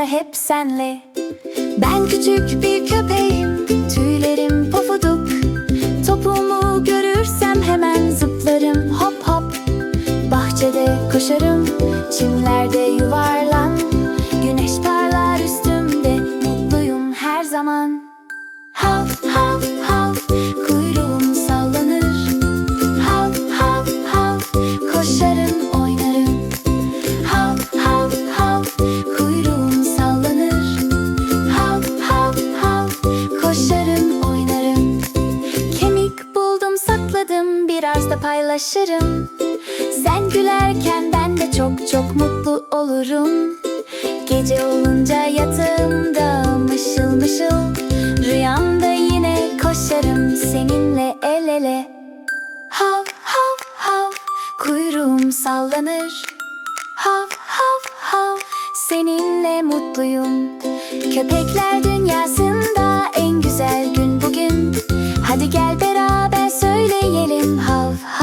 yanımda hep senle. Ben küçük bir köpeğim Tüylerim pofuduk. Topuğumu görürsem hemen zıplarım hop hop. Bahçede koşarım Çimlerde yuvarlan. Güneş parlar üstümde Mutluyum her zaman Oynarım. Kemik buldum sakladım Biraz da paylaşırım. Sen gülerken ben de çok çok mutlu olurum. Gece olunca yatağımda mışıl mışıl Rüyamda yine koşarım seninle el ele. Hav hav hav kuyruğum sallanır. Hav hav hav seninle mutluyum. Köpekler dünyasında Söyleyelim hav hav